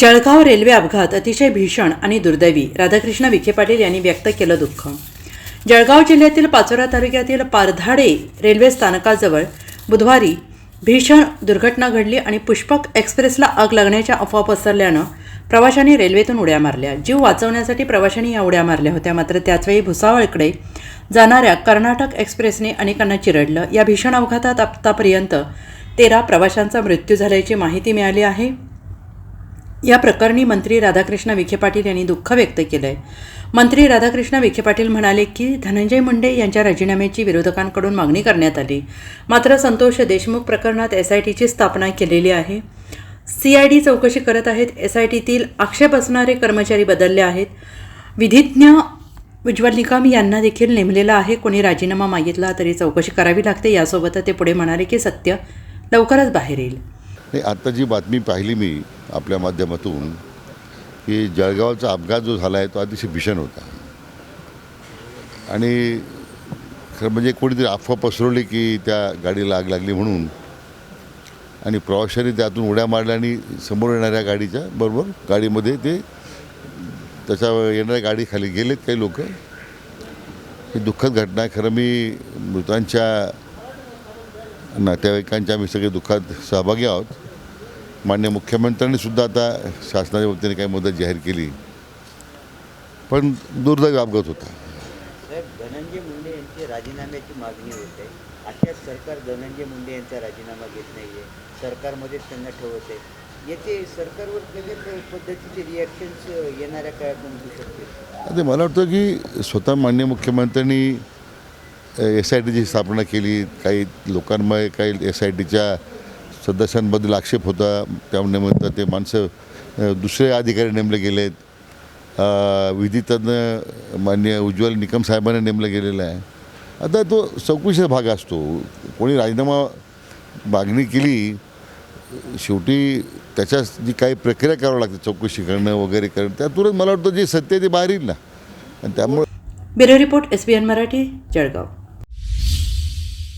Jalgaon railway अपघात अतिशय भीषण आणि दुर्दैवी. राधाकृष्ण विखे पाटील यांनी व्यक्त केलं दुःख. जळगाव जिल्ह्यातील पाचोरा तालुक्यातील पारधाडे रेल्वे स्थानकाजवळ बुधवारी भीषण दुर्घटना घडली आणि पुष्पक एक्सप्रेसला आग लागण्याच्या अफवा पसरल्यानं प्रवाशांनी रेल्वेतून उड्या मारल्या. जीव वाचवण्यासाठी प्रवाशांनी या उड्या मारल्या होत्या मात्र त्याचवेळी भुसावळकडे जाणाऱ्या कर्नाटक एक्सप्रेसने अनेकांना चिरडलं. या भीषण अपघातात आतापर्यंत तेरा प्रवाशांचा मृत्यू झाल्याची माहिती मिळाली आहे. या प्रकरणी मंत्री राधाकृष्ण विखे पाटील यांनी दुःख व्यक्त केलं आहे मंत्री राधाकृष्ण विखे पाटील म्हणाले की धनंजय मुंडे यांच्या राजीनाम्याची विरोधकांकडून मागणी करण्यात आली. मात्र संतोष देशमुख प्रकरणात एस आय टीची स्थापना केलेली आहे. सी आय डी चौकशी करत आहेत. एस आय टीतील आक्षेप असणारे कर्मचारी बदलले आहेत. विधिज्ञ उज्ज्वल निकम यांना देखील नेमलेलं आहे. कोणी राजीनामा मागितला तरी चौकशी करावी लागते. यासोबत ते पुढे म्हणाले की सत्य लवकरच बाहेर येईल. नाही आत्ता जी बातमी पाहिली मी आपल्या माध्यमातून की जळगावचा अपघात जो झाला आहे तो अतिशय भीषण होता. आणि खरं म्हणजे कोणीतरी अफवा पसरवली की त्या गाडीला आग लागली म्हणून आणि प्रवाशांनी त्यातून उड्या मारल्या आणि समोर येणाऱ्या गाडीच्या बरोबर गाडीमध्ये ते त्याच्या येणाऱ्या गाडीखाली गेलेत काही लोक. ही दुःखद घटना आहे. खरं मी मृतांच्या नातेवाईकांच्या आम्ही सगळे दुःखात सहभागी आहोत. मान्य मुख्यमंत्र्यांनी सुद्धा आता शासनाच्या वतीने काही मदत जाहीर केली. पण दुर्दैवी अपघात होता. धनंजय मुंडे यांची राजीनाम्याची मागणी होते अशाच सरकार धनंजय मुंडे यांचा राजीनामा घेत नाही आहे सरकारमध्येच त्यांना ठेवत आहे. याचे सरकारवर वेगळ्या पद्धतीचे रिॲक्शन्स येणाऱ्या काळात होऊ शकतील. आता मला वाटतं की स्वतः मान्य मुख्यमंत्र्यांनी एस आय टीची स्थापना केली. काही लोकांमुळे काही एस आय टीच्या सदस्यांबद्दल आक्षेप होता. त्यानिमित्त ते माणसं दुसरे अधिकारी नेमले गेले आहेत विधितज्ञ मान्य उज्ज्वल निकम साहेबांना नेमलं गेलेलं आहे. आता तो चौकशीचा भाग असतो. कोणी राजीनामा मागणी केली शेवटी त्याच्या जी काही प्रक्रिया करावी लागते चौकशी करणं वगैरे करणं त्यातूनच मला वाटतं जे सत्य ते बाहेर येईल ना. आणि त्यामुळे bureau report S B N Marathi Jalgaon.